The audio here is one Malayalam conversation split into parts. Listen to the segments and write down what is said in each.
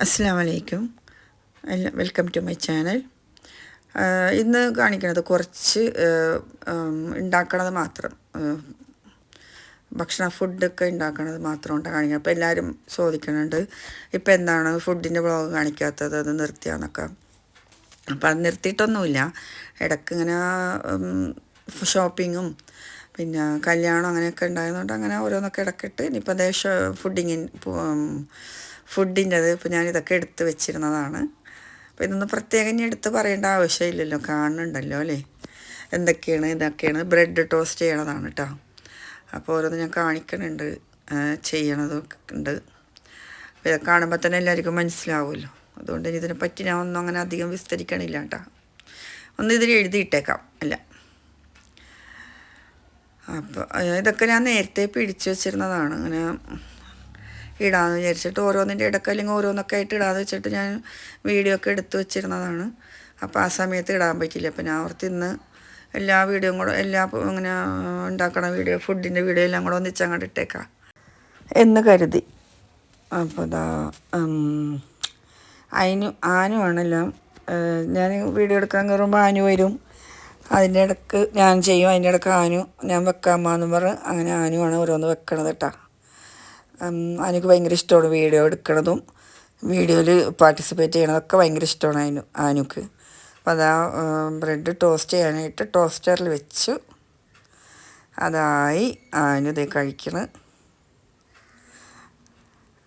അസ്സാം വലൈക്കും വെൽക്കം ടു മൈ ചാനൽ. ഇന്ന് കാണിക്കുന്നത് കുറച്ച് ഉണ്ടാക്കണത് മാത്രം. ഭക്ഷണ ഫുഡൊക്കെ ഉണ്ടാക്കണത് മാത്രം കൊണ്ട് കാണിക്കുക അപ്പോൾ എല്ലാവരും ചോദിക്കുന്നുണ്ട് ഇപ്പോൾ എന്താണ് ഫുഡിന്റെ വ്ളോഗ് കാണിക്കാത്തത്? അത് നിർത്തിയാന്നൊക്കെ. അപ്പോൾ അത് നിർത്തിയിട്ടൊന്നുമില്ല. ഇടയ്ക്ക് ഇങ്ങനെ ഷോപ്പിങ്ങും പിന്നെ കല്യാണം അങ്ങനെയൊക്കെ ഉണ്ടായതുകൊണ്ട് അങ്ങനെ ഓരോന്നൊക്കെ ഇടയ്ക്കിട്ട് ഇനിയിപ്പോൾ അതേ ഫുഡിങ്ങിൻ ഫുഡിന്റെത് ഇപ്പോൾ ഞാനിതൊക്കെ എടുത്ത് വെച്ചിരുന്നതാണ്. അപ്പോൾ ഇതൊന്നും പ്രത്യേകം ഞാൻ എടുത്ത് പറയേണ്ട ആവശ്യമില്ലല്ലോ. കാണുന്നുണ്ടല്ലോ അല്ലേ? എന്തൊക്കെയാണ് ഇതൊക്കെയാണ്? ബ്രെഡ് ടോസ്റ്റ് ചെയ്യണതാണ് കേട്ടോ അപ്പോൾ ഓരോന്ന് ഞാൻ കാണിക്കണുണ്ട്. ചെയ്യണതൊക്കെ ഉണ്ട്. ഇത് കാണുമ്പോൾ തന്നെ എല്ലാവർക്കും മനസ്സിലാവുമല്ലോ. അതുകൊണ്ട് ഇനി ഇതിനെപ്പറ്റി ഞാൻ ഒന്നും അങ്ങനെ അധികം വിസ്തരിക്കണില്ല കേട്ടോ ഒന്ന് ഇതിൽ എഴുതിയിട്ടേക്കാം. അല്ല. അപ്പോൾ ഇതൊക്കെ ഞാൻ നേരത്തെ പിടിച്ചു വെച്ചിരുന്നതാണ്. അങ്ങനെ ഇടാമെന്ന് വിചാരിച്ചിട്ട് ഓരോന്നിന്റെ ഇടയ്ക്ക് അല്ലെങ്കിൽ ഓരോന്നൊക്കെ ആയിട്ട് ഇടാന്ന് വെച്ചിട്ട് ഞാൻ വീഡിയോ ഒക്കെ എടുത്തു വെച്ചിരുന്നതാണ്. അപ്പോൾ ആ സമയത്ത് ഇടാൻ പറ്റില്ല അപ്പോൾ ഞാൻ ഓർത്ത് ഇന്ന് എല്ലാ വീഡിയോയും കൂടെ എല്ലാ ഇങ്ങനെ ഉണ്ടാക്കണ വീഡിയോ ഫുഡിന്റെ വീഡിയോ എല്ലാം കൂടെ ഒന്നിച്ച് അങ്ങോട്ട് ഇട്ടേക്കാം. എന്ന് കരുതി. അപ്പോൾ അതാ അതിന് ആനുവാണെല്ലാം ഞാൻ വീഡിയോ എടുക്കാൻ കയറുമ്പോൾ ആനു വരും. അതിന്റെ ഇടയ്ക്ക് ഞാൻ ചെയ്യും. അതിന്റെ ഇടയ്ക്ക് ആനു ഞാൻ വെക്കാമെന്ന് പറഞ്ഞ് അങ്ങനെ ആനുവാണ് ഓരോന്ന് വെക്കണത് കേട്ടോ ആനുക്ക് ഭയങ്കര ഇഷ്ടമാണ് വീഡിയോ എടുക്കണതും. വീഡിയോയിൽ പാർട്ടിസിപ്പേറ്റ് ചെയ്യണതൊക്കെ ഭയങ്കര ഇഷ്ടമാണ് അതിന് ആനുക്ക് അപ്പോൾ അതാ ബ്രെഡ് ടോസ്റ്റ് ചെയ്യാനായിട്ട് ടോസ്റ്ററിൽ വെച്ചു. അതായി ആനു ഇതേ കഴിക്കണ്.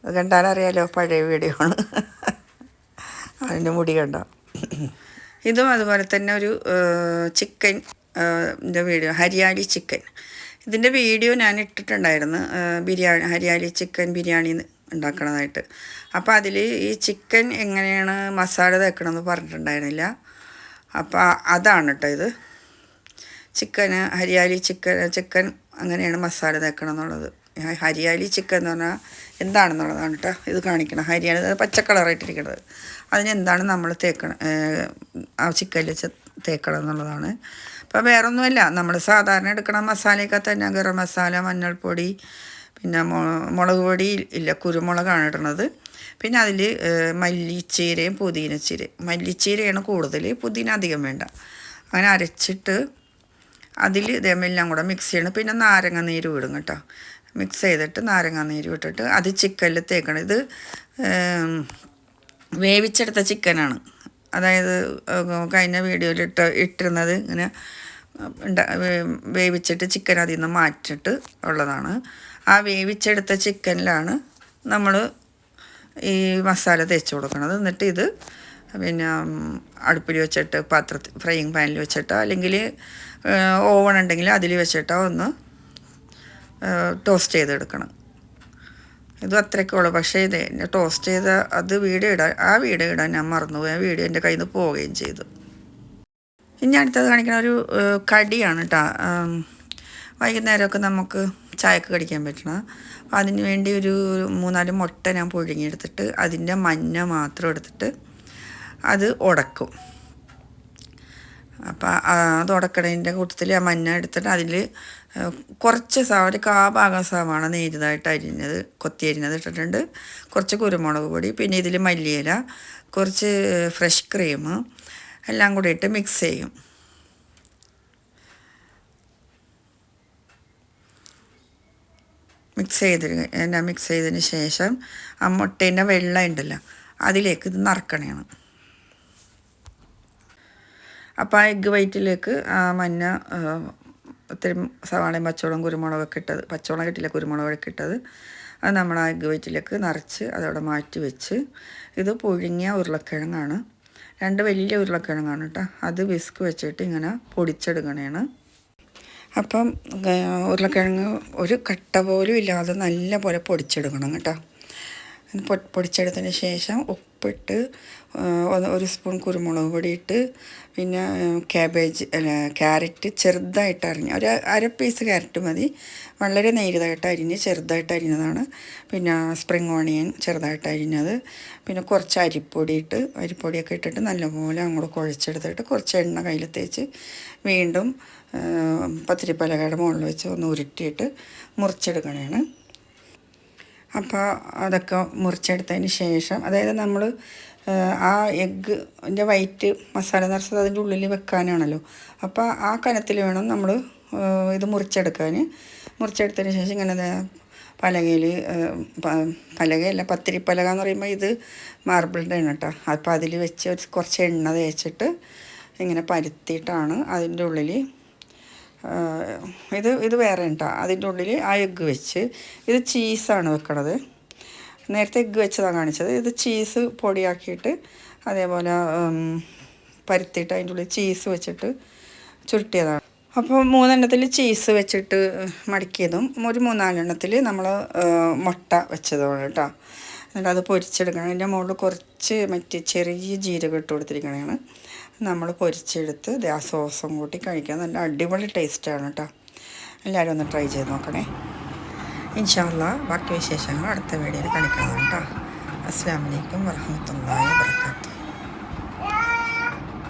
അത് കണ്ടാലറിയാലോ പഴയ വീഡിയോ ആണ്. അതിന്റെ മുടി കണ്ട? ഇതും അതുപോലെ തന്നെ ഒരു ചിക്കൻ വീഡിയോ ഹരിയാലി ചിക്കൻ ഇതിന്റെ വീഡിയോ ഞാൻ ഇട്ടിട്ടുണ്ടായിരുന്നു. ബിരിയാണി ഹരിയാലി ചിക്കൻ ബിരിയാണി ഉണ്ടാക്കണതായിട്ട്. അപ്പോൾ അതിൽ ഈ ചിക്കൻ എങ്ങനെയാണ് മസാല തേക്കണമെന്ന് പറഞ്ഞിട്ടുണ്ടായിരുന്നില്ല. അപ്പോൾ അതാണ് കേട്ടോ ഇത്. ചിക്കന് ഹരിയാലി ചിക്കൻ ചിക്കൻ അങ്ങനെയാണ് മസാല തേക്കണം എന്നുള്ളത് ഹരിയാലി ചിക്കൻ എന്ന് പറഞ്ഞാൽ എന്താണെന്നുള്ളതാണ് കേട്ടോ ഇത് കാണിക്കണം ഹരിയാലി പച്ച അതിനെന്താണ് നമ്മൾ തേക്കണം ആ ചിക്കനിൽ തേക്കണം എന്നുള്ളതാണ്. അപ്പോൾ വേറൊന്നുമല്ല നമ്മൾ സാധാരണ എടുക്കണ മസാലയൊക്കെ തന്നെ ഗരം മസാല മഞ്ഞൾപ്പൊടി പിന്നെ മുളക് പൊടി ഇല്ല കുരുമുളകാണ് ഇടണത്. പിന്നെ അതിൽ മല്ലിച്ചീരയും പുതിനച്ചീരയും. മല്ലിച്ചീരയാണ് കൂടുതൽ പുതിന അധികം വേണ്ട. അങ്ങനെ അരച്ചിട്ട് അതിൽ ഇതേമെല്ലാം കൂടെ മിക്സ് ചെയ്യണം. പിന്നെ നാരങ്ങ നീര് വിടും കേട്ടോ. മിക്സ് ചെയ്തിട്ട് നാരങ്ങ നീര് വിട്ടിട്ട് അത് ചിക്കനിൽ തേക്കണം. ഇത് വേവിച്ചെടുത്ത ചിക്കനാണ് അതായത് കഴിഞ്ഞ വീഡിയോയിൽ ഇട്ട് ഇട്ടിരുന്നത് ഇങ്ങനെ വേവിച്ചിട്ട് ചിക്കൻ അതിൽ നിന്ന് മാറ്റിട്ട് ഉള്ളതാണ്. ആ വേവിച്ചെടുത്ത ചിക്കനിലാണ് നമ്മൾ ഈ മസാല തേച്ച് കൊടുക്കുന്നത് എന്നിട്ട് ഇത് പിന്നെ അടുപ്പിൽ വെച്ചിട്ട് പാത്രത്തിൽ ഫ്രൈയിങ് പാനിൽ വെച്ചിട്ടോ അല്ലെങ്കിൽ ഓവൺ ഉണ്ടെങ്കിൽ അതിൽ വെച്ചിട്ടോ ഒന്ന് ടോസ്റ്റ് ചെയ്തെടുക്കണം. ഇത് അത്രയ്ക്കുള്ളൂ പക്ഷേ ഇത് എന്നെ ടോസ്റ്റ് ചെയ്ത അത് വീഡിയോ ഇടാൻ ആ വീഡിയോ ഇടാൻ ഞാൻ മറന്നുപോയി. ആ വീഡിയോ എന്റെ കയ്യിൽ നിന്ന് പോവുകയും ചെയ്തു. ഇനി അടുത്തത് കാണിക്കുന്ന ഒരു കടിയാണ് കേട്ടോ വൈകുന്നേരമൊക്കെ നമുക്ക് ചായക്ക് കടിക്കാൻ പറ്റണം അപ്പോൾ അതിന് വേണ്ടി ഒരു മൂന്നാൽ മുട്ട ഞാൻ പുഴുങ്ങിയെടുത്തിട്ട് അതിന്റെ മഞ്ഞ മാത്രം എടുത്തിട്ട് അത് ഉടക്കും. അപ്പം അത് കൂട്ടത്തിൽ ആ മഞ്ഞ എടുത്തിട്ട് അതിൽ കുറച്ച് സവ ഒരു കാ ഭാഗം സാമാണ് നേരിതായിട്ട് അരിഞ്ഞത് കൊത്തി അരിഞ്ഞത് ഇട്ടിട്ടുണ്ട്. കുറച്ച് കുരുമുളക് പൊടി പിന്നെ ഇതിൽ മല്ലിയില കുറച്ച് ഫ്രഷ് ക്രീം എല്ലാം കൂടി ഇട്ട് മിക്സ് ചെയ്യും. മിക്സ് ചെയ്ത് എന്നാ മിക്സ് ചെയ്തതിന് ശേഷം ആ മുട്ടേന്റെ വെള്ളം ഉണ്ടല്ലോ അതിലേക്ക് ഇത് നറക്കണയാണ് അപ്പോൾ ആ എഗ്ഗ് വൈറ്റിലേക്ക് ആ മഞ്ഞ ഒത്തിരി സവാളയും പച്ചവളം കുരുമുളകൊക്കെ ഇട്ടത്. പച്ചവളം കിട്ടില്ല കുരുമുളകൊക്കെ ഇട്ടത്. അത് നമ്മൾ ആ എഗ്ഗ് വൈറ്റിലേക്ക് നിറച്ച് അതവിടെ മാറ്റി വെച്ച് ഇത് പുഴുങ്ങിയ ഉരുളക്കിഴങ്ങാണ്. രണ്ട് വലിയ ഉരുളക്കിഴങ്ങാണ് കേട്ടോ. അത് വിസ്ക് വെച്ചിട്ട് ഇങ്ങനെ പൊടിച്ചെടുക്കണേണ്. അപ്പം ഉരുളക്കിഴങ്ങ് ഒരു കട്ട പോലും ഇല്ലാതെ നല്ല പോലെ പൊടിച്ചെടുക്കണം കേട്ടോ. പൊടിച്ചെടുത്തതിന് ശേഷം ഉപ്പിട്ട് ഒരു സ്പൂൺ കുരുമുളക് പൊടി ഇട്ട് പിന്നെ ക്യാബേജ് ക്യാരറ്റ് ചെറുതായിട്ട് അരിഞ്ഞ് ഒരു അര പീസ് ക്യാരറ്റ് മതി. വളരെ നേരിതായിട്ട് അരിഞ്ഞ് ചെറുതായിട്ട് അരിഞ്ഞതാണ്. പിന്നെ സ്പ്രിങ് ഓണിയൻ ചെറുതായിട്ട് അരിഞ്ഞത്. പിന്നെ കുറച്ച് അരിപ്പൊടി ഇട്ട് അരിപ്പൊടിയൊക്കെ ഇട്ടിട്ട് നല്ലപോലെ അങ്ങോട്ട് കുഴച്ചെടുത്തിട്ട് കുറച്ച് എണ്ണ കയ്യിൽ തേച്ച് വീണ്ടും പത്തിരിപ്പലകയുടെ മുകളിൽ വെച്ച് ഒന്ന് ഉരുട്ടിയിട്ട് മുറിച്ചെടുക്കണതാണ് അപ്പോൾ അതൊക്കെ മുറിച്ചെടുത്തതിന് ശേഷം അതായത് നമ്മൾ ആ എഗ്ഗിന്റെ വൈറ്റ് മസാല നിറച്ചത് അതിന്റെ ഉള്ളിൽ വെക്കാനാണല്ലോ. അപ്പോൾ ആ കനത്തിൽ വേണം നമ്മൾ ഇത് മുറിച്ചെടുക്കാൻ മുറിച്ചെടുത്തതിന് ശേഷം ഇങ്ങനെ പലകയിൽ പലകയല്ല പത്തിരി പലക എന്ന് പറയുമ്പോൾ ഇത് മാർബിളിന്റെ ആണ് കേട്ടോ അപ്പോൾ അതിൽ വെച്ച് കുറച്ച് എണ്ണ തേച്ചിട്ട് ഇങ്ങനെ പരുത്തിയിട്ടാണ് അതിന്റെ ഉള്ളിൽ ഇത് ഇത് വേറെ കേട്ടോ അതിന്റെ ഉള്ളിൽ ആ എഗ്ഗ് വെച്ച്. ഇത് ചീസാണ് വെക്കണത്. നേരത്തെ എഗ്ഗ് വെച്ചതാണ് കാണിച്ചത്. ഇത് ചീസ് പൊടിയാക്കിയിട്ട് അതേപോലെ പരുത്തിയിട്ട് അതിന്റെ ഉള്ളിൽ ചീസ് വെച്ചിട്ട് ചുരുട്ടിയതാണ്. അപ്പോൾ മൂന്നെണ്ണത്തിൽ ചീസ് വെച്ചിട്ട് മടക്കിയതും ഒരു മൂന്നാലെണ്ണത്തിൽ നമ്മൾ മുട്ട വെച്ചതുമാണ് കേട്ടോ. എന്നിട്ട് അത് പൊരിച്ചെടുക്കണം. അതിന്റെ മുകളിൽ കുറച്ച് മറ്റേ ചെറിയ ജീരകം ഇട്ട് കൊടുത്തിരിക്കണതാണ്. നമ്മൾ പൊരിച്ചെടുത്ത് ആ സോസും കൂട്ടി കഴിക്കാൻ നല്ല അടിപൊളി ടേസ്റ്റാണ് കേട്ടോ എല്ലാവരും ഒന്ന് ട്രൈ ചെയ്ത് നോക്കണേ. ഇൻഷാല്ല ബാക്കി വിശേഷങ്ങൾ അടുത്ത വീഡിയോയിൽ കാണിക്കാം കേട്ടോ അസ്സാം വലൈക്കും വർഹമത്തല്ലാ വാബർക്കാത്തു